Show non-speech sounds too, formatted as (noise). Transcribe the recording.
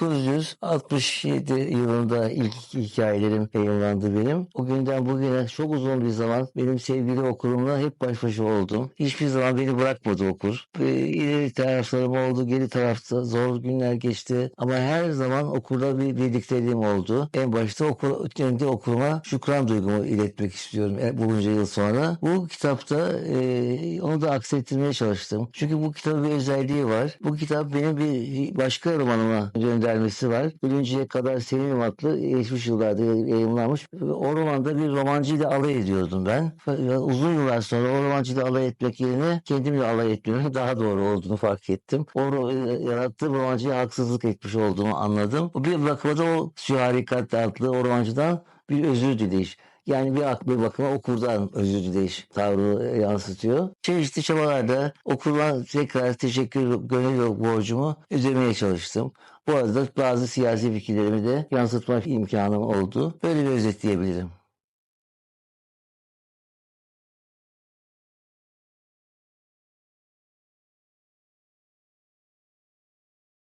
1967 yılında ilk hikayelerim yayınlandı benim. O günden bugüne çok uzun bir zaman benim sevgili okurumla hep baş başa oldum. Hiçbir zaman beni bırakmadı okur. Ve ileri taraflarım oldu, geri tarafta zor günler geçti. Ama her zaman okurla bir birlikteliğim oldu. En başta okur, kendi okuruma şükran duygumu iletmek istiyorum e, bunca yıl sonra. Bu kitapta e, onu da aksettirmeye çalıştım. Çünkü bu kitabın bir özelliği var. Bu kitap benim bir başka romanıma göndermesi var. Ölünceye kadar Sevimim adlı geçmiş yıllarda yayınlanmış. O romanda bir romancıyla alay ediyordum ben. Uzun yıllar sonra o romancıyla alay etmek yerine kendimle alay etmenin (laughs) daha doğru olduğunu fark ettim. O ro- yarattığım romancıya haksızlık etmiş olduğumu anladım. Bir bakıma da o Süharikat adlı o romancıdan bir özür dileyiş. Yani bir ak bir bakıma okurdan özür dileyiş tavrı yansıtıyor. Çeşitli çabalarda okurdan tekrar teşekkür gönül borcumu ödemeye çalıştım. Bu arada bazı siyasi fikirlerimi de yansıtma imkanım oldu. Böyle bir özetleyebilirim.